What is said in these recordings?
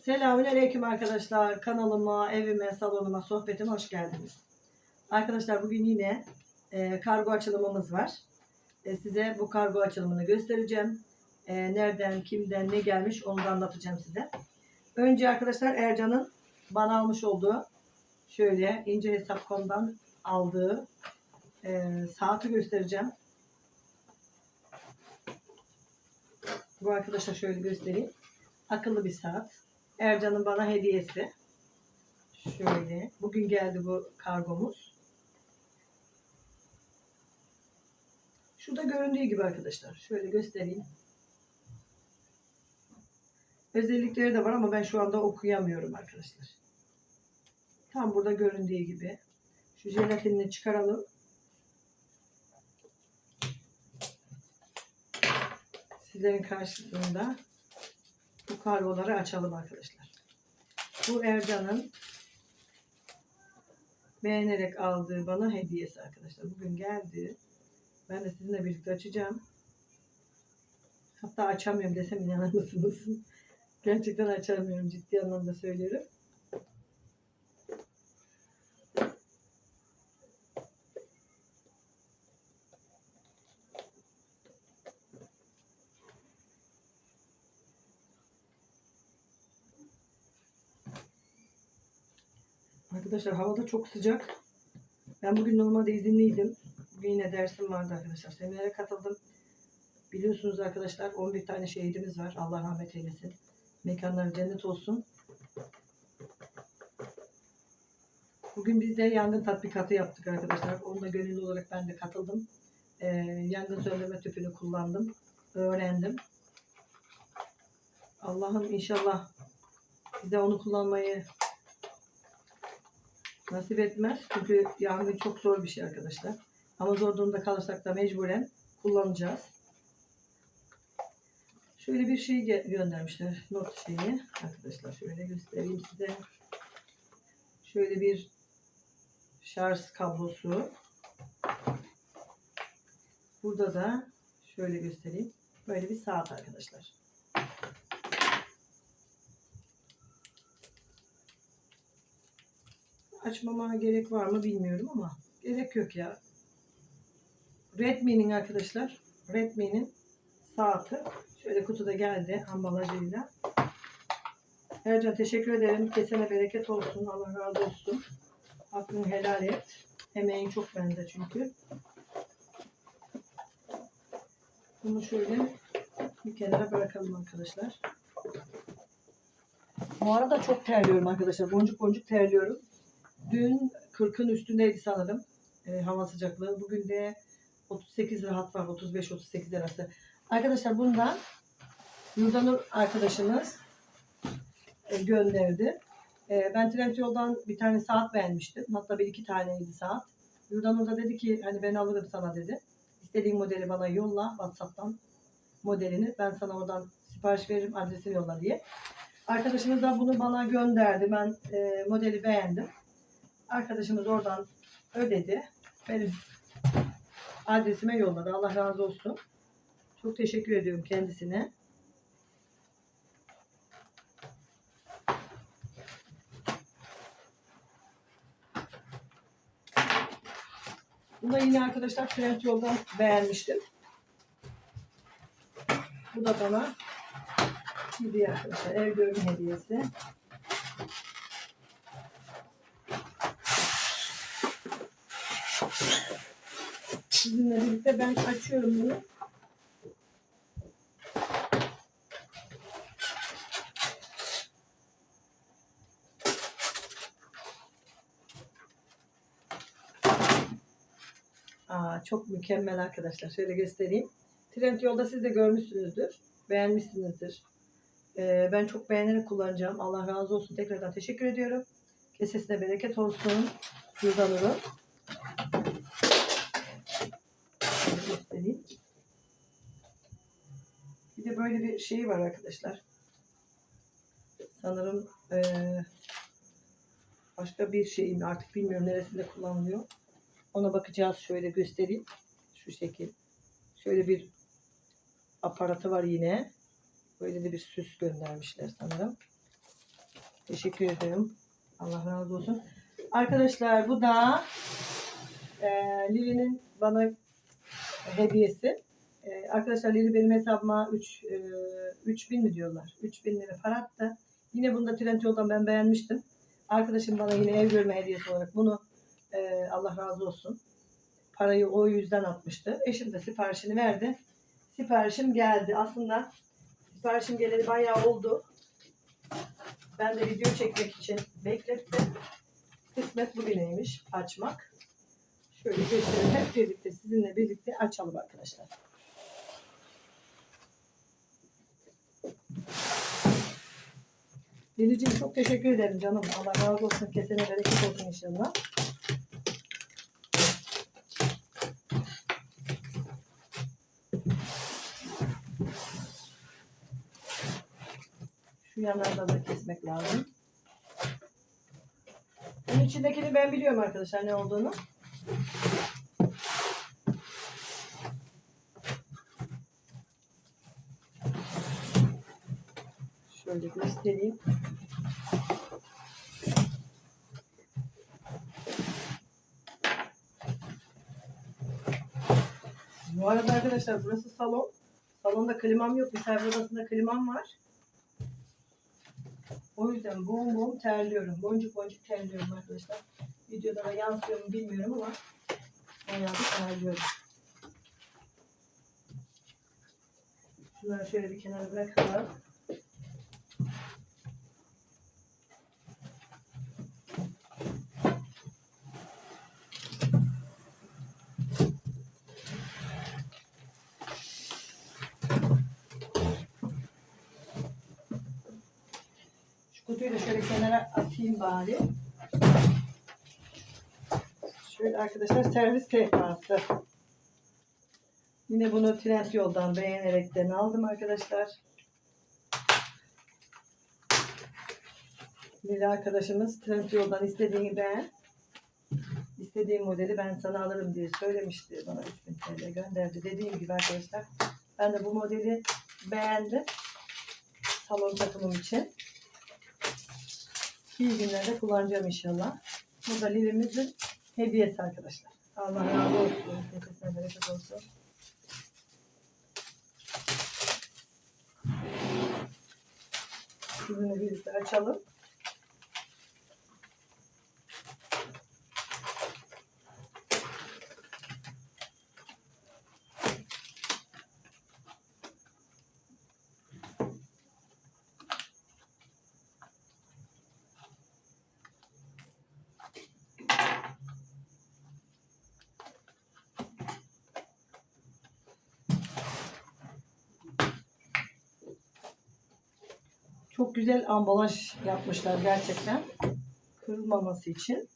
Selamünaleyküm arkadaşlar. Kanalıma, evime, salonuma, sohbetime hoş geldiniz. Arkadaşlar bugün yine e, kargo açılımımız var. E, size bu kargo açılımını göstereceğim. E, nereden, kimden, ne gelmiş onu da anlatacağım size. Önce arkadaşlar Ercan'ın bana almış olduğu şöyle ince hesap.com'dan aldığı e, saati göstereceğim. Bu arkadaşa şöyle göstereyim. Akıllı bir saat. Ercan'ın bana hediyesi. Şöyle. Bugün geldi bu kargomuz. Şurada göründüğü gibi arkadaşlar. Şöyle göstereyim. Özellikleri de var ama ben şu anda okuyamıyorum arkadaşlar. Tam burada göründüğü gibi. Şu jelatinini çıkaralım. Sizlerin karşısında bu kargoları açalım arkadaşlar. Bu Ercan'ın beğenerek aldığı bana hediyesi arkadaşlar. Bugün geldi. Ben de sizinle birlikte açacağım. Hatta açamıyorum desem inanır mısınız? Gerçekten açamıyorum. Ciddi anlamda söylüyorum. Arkadaşlar havada çok sıcak. Ben bugün normalde izinliydim. Bugün yine dersim vardı arkadaşlar. Seminere katıldım. Biliyorsunuz arkadaşlar 11 tane şehidimiz var. Allah rahmet eylesin. Mekanları cennet olsun. Bugün biz de yangın tatbikatı yaptık arkadaşlar. Onu da gönüllü olarak ben de katıldım. Ee, yangın söndürme tüpünü kullandım. Öğrendim. Allah'ım inşallah bize onu kullanmayı nasip etmez. Çünkü yangın çok zor bir şey arkadaşlar. Ama zor durumda kalırsak da mecburen kullanacağız. Şöyle bir şey göndermişler. Not şeyi. Arkadaşlar şöyle göstereyim size. Şöyle bir şarj kablosu. Burada da şöyle göstereyim. Böyle bir saat arkadaşlar. Açmama gerek var mı bilmiyorum ama gerek yok ya. Redmi'nin arkadaşlar Redmi'nin saati şöyle kutuda geldi ambalajıyla. Ercan teşekkür ederim. Kesene bereket olsun. Allah razı olsun. Hakkını helal et. Emeğin çok bende çünkü. Bunu şöyle bir kenara bırakalım arkadaşlar. Bu arada çok terliyorum arkadaşlar. Boncuk boncuk terliyorum. Dün 40'ın üstündeydi sanırım e, hava sıcaklığı. Bugün de 38 rahat var. 35-38 arası. Arkadaşlar bundan Yurdanur arkadaşımız e, gönderdi. E, ben Trendyol'dan bir tane saat beğenmiştim. Hatta bir iki taneydi saat. Yurdanur da dedi ki hani ben alırım sana dedi. İstediğin modeli bana yolla WhatsApp'tan modelini. Ben sana oradan sipariş veririm adresini yolla diye. Arkadaşımız da bunu bana gönderdi. Ben e, modeli beğendim. Arkadaşımız oradan ödedi. Benim adresime yolladı. Allah razı olsun. Çok teşekkür ediyorum kendisine. Bunu da yine arkadaşlar Trendyol'dan beğenmiştim. Bu da bana hediye arkadaşlar. Ev görme hediyesi. Sizinle birlikte ben açıyorum bunu. Aa, çok mükemmel arkadaşlar. Şöyle göstereyim. Trendyol'da siz de görmüşsünüzdür. Beğenmişsinizdir. Ee, ben çok beğenerek kullanacağım. Allah razı olsun. Tekrardan teşekkür ediyorum. Kesesine bereket olsun. Yurdan Göstereyim. Bir de böyle bir şey var arkadaşlar. Sanırım eee, başka bir şey mi artık bilmiyorum neresinde kullanılıyor. Ona bakacağız şöyle göstereyim. Şu şekil. Şöyle bir aparatı var yine. Böyle de bir süs göndermişler sanırım. Teşekkür ederim. Allah razı olsun. Arkadaşlar bu da e, Lili'nin bana hediyesi. E, arkadaşlar Lili benim hesabıma 3 e, 3000 mi diyorlar? 3000 lira para attı. Yine bunu da Trendyol'dan ben beğenmiştim. Arkadaşım bana yine ev görme hediyesi olarak bunu e, Allah razı olsun. Parayı o yüzden atmıştı. Eşim de siparişini verdi. Siparişim geldi. Aslında siparişim geleli bayağı oldu. Ben de video çekmek için beklettim. Kısmet bugüneymiş açmak. Şöyle gösterelim. Hep birlikte sizinle birlikte açalım arkadaşlar. Delicim çok teşekkür ederim canım. Allah razı olsun. Kesene bereket olsun inşallah. Şu yanlardan da kesmek lazım. Bunun içindekini ben biliyorum arkadaşlar ne olduğunu. Şöyle göstereyim. Bu arada arkadaşlar burası salon. Salonda klimam yok. Misafir odasında klimam var. O yüzden bom bom terliyorum. Boncuk boncuk terliyorum arkadaşlar. Videoda da yansıyor mu bilmiyorum ama bayağı bir terliyorum. Şunları şöyle bir kenara bırakalım. Kutuyu da şöyle kenara atayım bari. Şöyle arkadaşlar servis sehpası. Yine bunu trend yoldan beğenerekten aldım arkadaşlar. Bir arkadaşımız trend yoldan istediğini ben istediğim modeli ben sana alırım diye söylemişti. Bana 3000 TL gönderdi. Dediğim gibi arkadaşlar ben de bu modeli beğendim. Salon takımım için. İyi günlerde kullanacağım inşallah. Bu da Lili'mizin hediyesi arkadaşlar. Allah razı olsun. Nefesine bereket olsun. Sizinle birlikte açalım. Çok güzel ambalaj yapmışlar gerçekten. Kırılmaması için.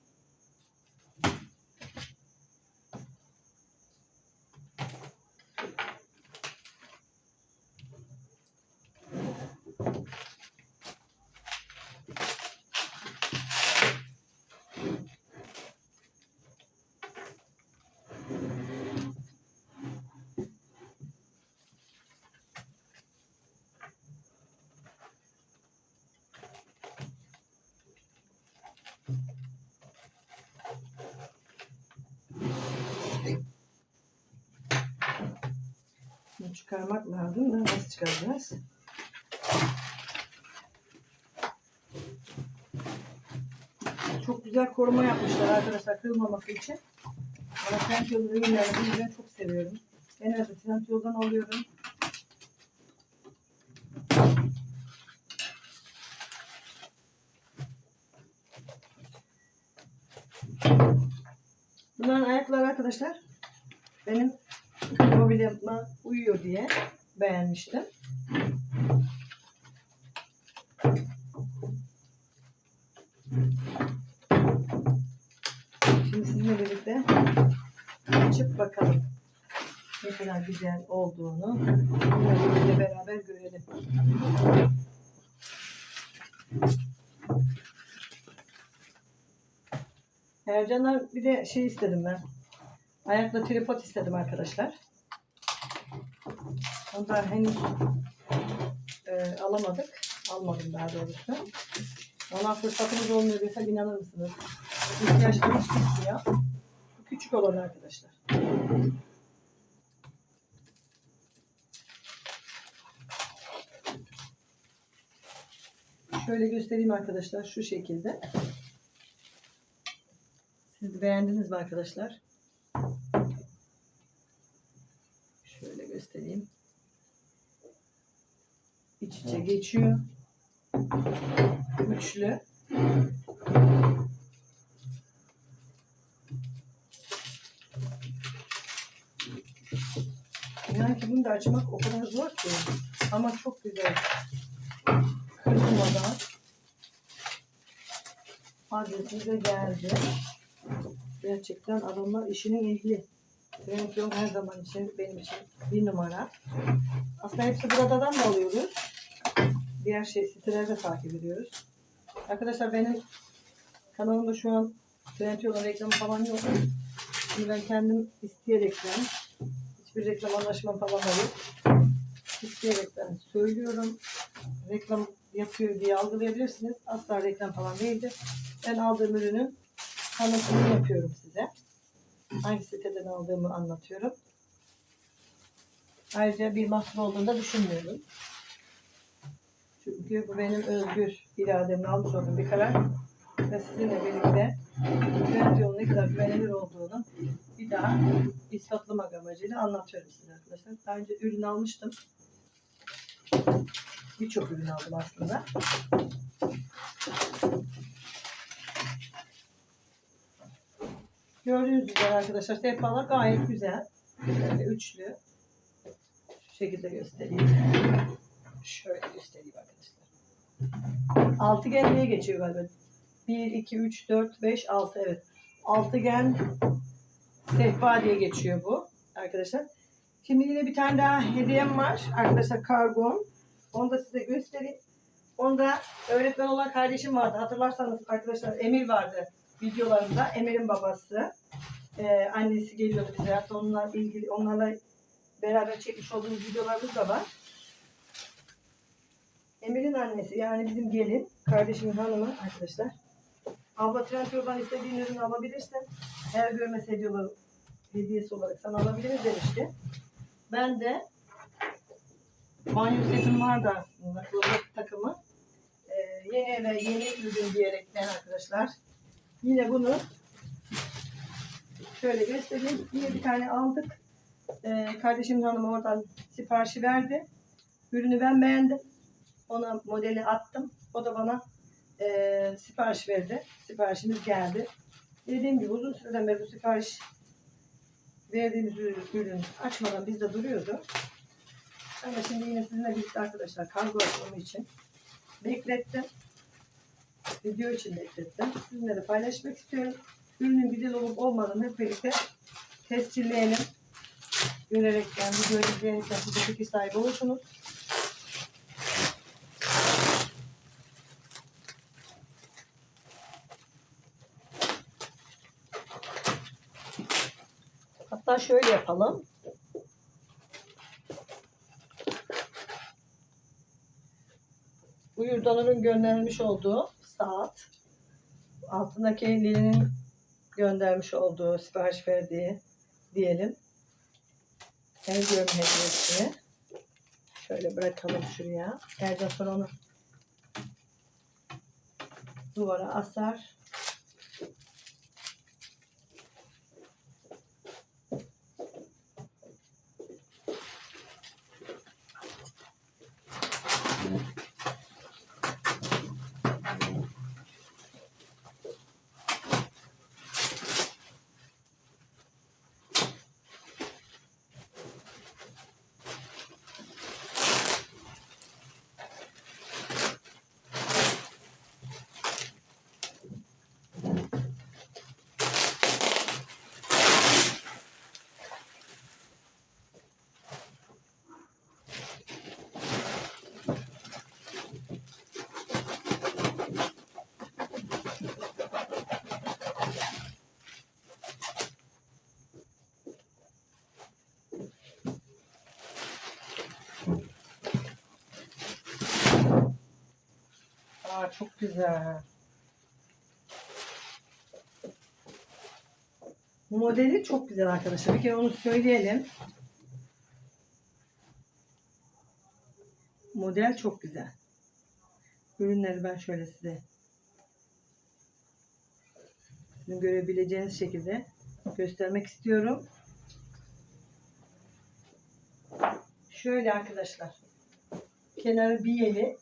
Bunu çıkarmak lazım nasıl çıkaracağız? Çok güzel koruma yapmışlar arkadaşlar kırılmaması için. Ama Trendyol ürünlerini ben çok seviyorum. Genelde Trendyol'dan alıyorum. Arkadaşlar benim mobilyama uyuyor diye beğenmiştim. Şimdi sizinle birlikte açıp bakalım ne kadar güzel olduğunu birlikte beraber görelim. Ercanlar bir de şey istedim ben. Ayakla tripod istedim arkadaşlar. Onu da henüz e, alamadık. Almadım daha doğrusu. Valla fırsatımız olmuyor desem inanır mısınız? İhtiyaçlarım hiç bitmiyor. Bu küçük olan arkadaşlar. Şöyle göstereyim arkadaşlar şu şekilde. Siz beğendiniz mi arkadaşlar? Şöyle göstereyim. İç içe geçiyor. Üçlü. İnan ki bunu da açmak o kadar zor ki. Ama çok güzel. Kırılmadan. Adresimize geldi. Gerçekten adamlar işinin ehli. Benim yol her zaman için benim için bir numara. Aslında hepsi buradan da alıyoruz. Diğer şey sitelerde takip ediyoruz. Arkadaşlar benim kanalımda şu an Trendyol'un reklamı falan yok. Şimdi ben kendim isteyerekten hiçbir reklam anlaşmam falan yok. İsteyerekten söylüyorum. Reklam yapıyor diye algılayabilirsiniz. Asla reklam falan değildir. Ben aldığım ürünün tanıtımını yapıyorum size. Hangi siteden aldığımı anlatıyorum. Ayrıca bir mahsur olduğunu da düşünmüyorum. Çünkü bu benim özgür irademle almış olduğum bir karar. Ve sizinle birlikte Trendyol'un ne kadar güvenilir olduğunu bir daha ispatlamak amacıyla anlatıyorum size arkadaşlar. Daha önce ürün almıştım. Birçok ürün aldım aslında. Gördüğünüz üzere arkadaşlar sehpalar gayet güzel. Üçlü. Şu şekilde göstereyim. Şöyle göstereyim arkadaşlar. Altıgen diye geçiyor galiba. 1, 2, 3, 4, 5, 6 evet. Altıgen sehpa diye geçiyor bu arkadaşlar. Şimdi yine bir tane daha hediyem var. Arkadaşlar kargom. Onu da size göstereyim. Onda öğretmen olan kardeşim vardı. Hatırlarsanız arkadaşlar Emir vardı videolarında. Emir'in babası. Ee, annesi geliyordu bize. Hatta onlarla ilgili onlarla beraber çekmiş olduğumuz videolarımız da var. Emir'in annesi yani bizim gelin, kardeşimin hanımı arkadaşlar. Abla Trendyol'dan istediğin ürünü alabilirsin. Eğer görmese hediyeler, hediyesi olarak sana alabiliriz demişti. Ben de banyo setim vardı aslında. Klozet takımı. Ee, yeni eve yeni ürün diyerekten arkadaşlar. Yine bunu şöyle göstereyim. Yine bir tane aldık. Ee, kardeşimin hanımı oradan siparişi verdi. Ürünü ben beğendim. Ona modeli attım. O da bana e, sipariş verdi. Siparişimiz geldi. Dediğim gibi uzun süreden beri bu sipariş verdiğimiz ürün, açmadan bizde duruyordu. Ama şimdi yine sizinle birlikte arkadaşlar kargo açmamı için beklettim. Video için beklettim. Sizinle de paylaşmak istiyorum. Ürünün güzel olup olmadığını hep birlikte tescilleyelim. Görerekten, videoyu siz de fikir sahibi olursunuz. Hatta şöyle yapalım. Bu Yurdanur'un göndermiş olduğu saat. Altındaki Lili'nin göndermiş olduğu, sipariş verdiği diyelim. El görme hediyesi. Şöyle bırakalım şuraya. Erden sonra onu duvara asar. Çok güzel. Bu modeli çok güzel arkadaşlar. Bir kere onu söyleyelim. Model çok güzel. Ürünleri ben şöyle size görebileceğiniz şekilde göstermek istiyorum. Şöyle arkadaşlar. Kenarı biyeli.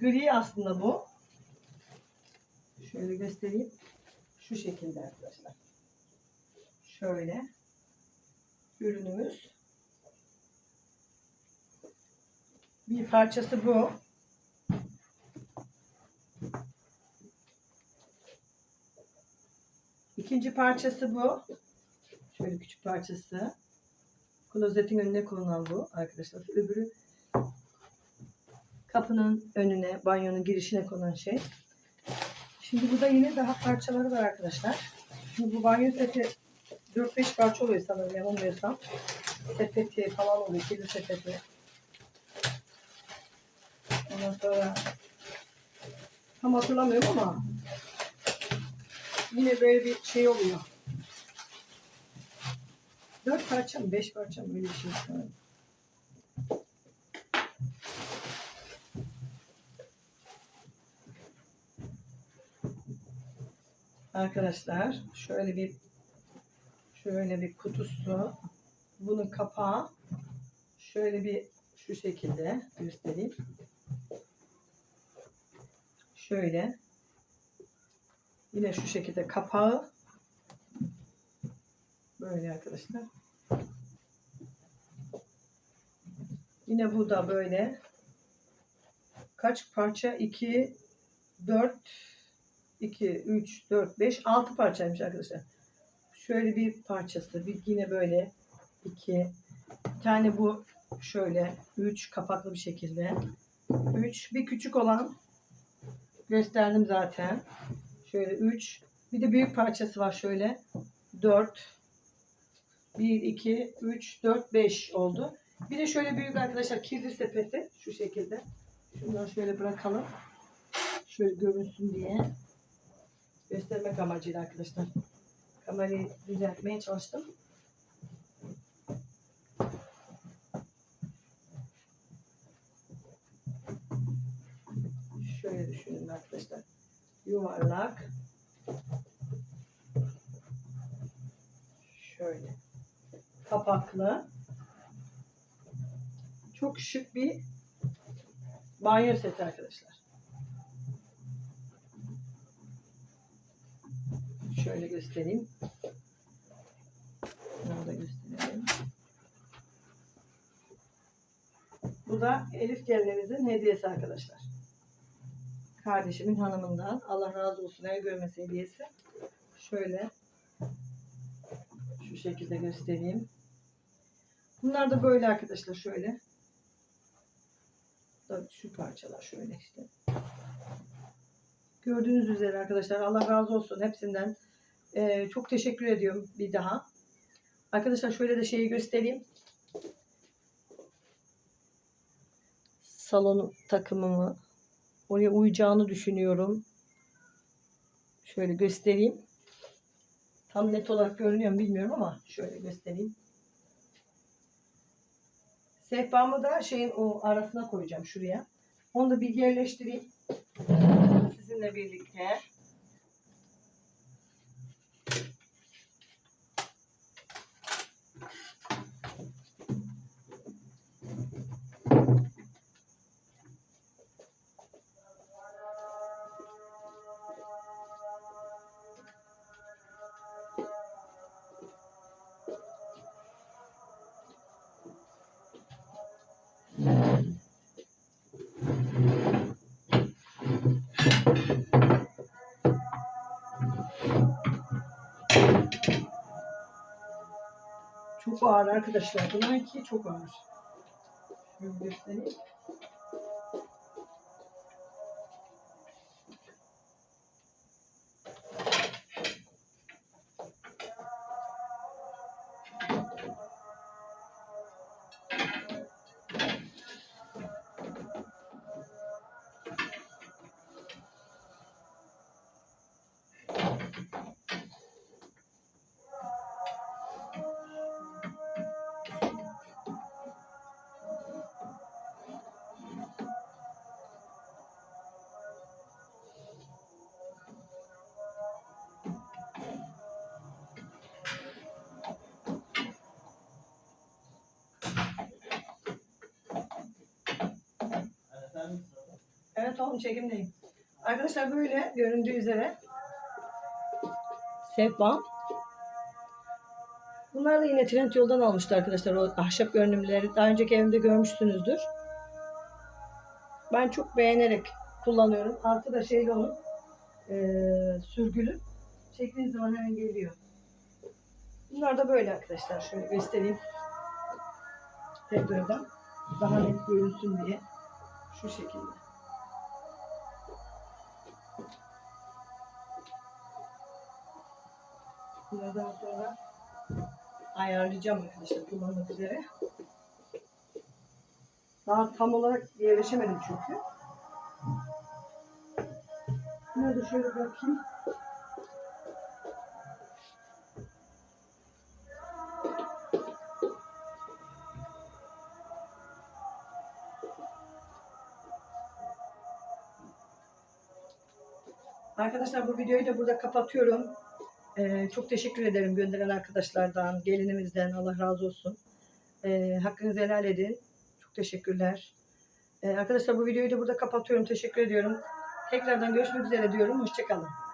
Gri aslında bu. Şöyle göstereyim. Şu şekilde arkadaşlar. Şöyle. Ürünümüz. Bir parçası bu. İkinci parçası bu. Şöyle küçük parçası. Klozetin önüne konulan bu arkadaşlar. Öbürü kapının önüne, banyonun girişine konan şey. Şimdi burada yine daha parçaları var arkadaşlar. Şimdi bu banyo seti 4-5 parça oluyor sanırım yanılmıyorsam. Sepeti falan oluyor. Kirli sepeti. Ondan sonra tam hatırlamıyorum ama yine böyle bir şey oluyor. Dört parça mı, beş parça mı öyle bir şey sanırım. Arkadaşlar şöyle bir şöyle bir kutusu bunun kapağı şöyle bir şu şekilde göstereyim. Şöyle yine şu şekilde kapağı böyle arkadaşlar. Yine bu da böyle kaç parça? 2 4 2 3 4 5 6 parçaymış arkadaşlar. Şöyle bir parçası, bir yine böyle 2 bir tane bu şöyle 3 kapaklı bir şekilde. 3 bir küçük olan gösterdim zaten. Şöyle 3 bir de büyük parçası var şöyle 4 1 2 3 4 5 oldu. Bir de şöyle büyük arkadaşlar kirli sepeti şu şekilde. Şunları şöyle bırakalım. Şöyle görünsün diye. Göstermek amacıyla arkadaşlar. Kamerayı düzeltmeye çalıştım. Şöyle düşünün arkadaşlar. Yuvarlak. Şöyle. Kapaklı. Çok şık bir banyo seti arkadaşlar. Şöyle göstereyim. Bunu da gösterelim. Bu da Elif gelinimizin hediyesi arkadaşlar. Kardeşimin hanımından. Allah razı olsun. El görmesi hediyesi. Şöyle şu şekilde göstereyim. Bunlar da böyle arkadaşlar şöyle. Şu parçalar şöyle işte. Gördüğünüz üzere arkadaşlar Allah razı olsun hepsinden. Ee, çok teşekkür ediyorum bir daha. Arkadaşlar şöyle de şeyi göstereyim. Salon takımımı oraya uyacağını düşünüyorum. Şöyle göstereyim. Tam net olarak görünüyor mu bilmiyorum ama şöyle göstereyim. Sehpamı da şeyin o arasına koyacağım şuraya. Onu da bir yerleştireyim. Sizinle birlikte. Çok ağır arkadaşlar. Bunlarki çok ağır. Şöyle göstereyim. Tamam çekimdeyim. Arkadaşlar böyle göründüğü üzere sehpam. Bunlar da yine trend yoldan almıştı arkadaşlar o ahşap görünümleri. Daha önceki evimde görmüşsünüzdür. Ben çok beğenerek kullanıyorum. Altı da şeyli onun eee sürgülü. Çektiğiniz zaman hemen geliyor. Bunlar da böyle arkadaşlar. Şöyle göstereyim. Tekrardan. Daha net görünsün diye. Şu şekilde. Bunlardan sonra ayarlayacağım arkadaşlar kullanmak üzere. Daha tam olarak yerleşemedim çünkü. Bunları da şöyle bırakayım. Arkadaşlar bu videoyu da burada kapatıyorum. Ee, çok teşekkür ederim gönderen arkadaşlardan, gelinimizden. Allah razı olsun. Ee, hakkınızı helal edin. Çok teşekkürler. Ee, arkadaşlar bu videoyu da burada kapatıyorum. Teşekkür ediyorum. Tekrardan görüşmek üzere diyorum. Hoşçakalın.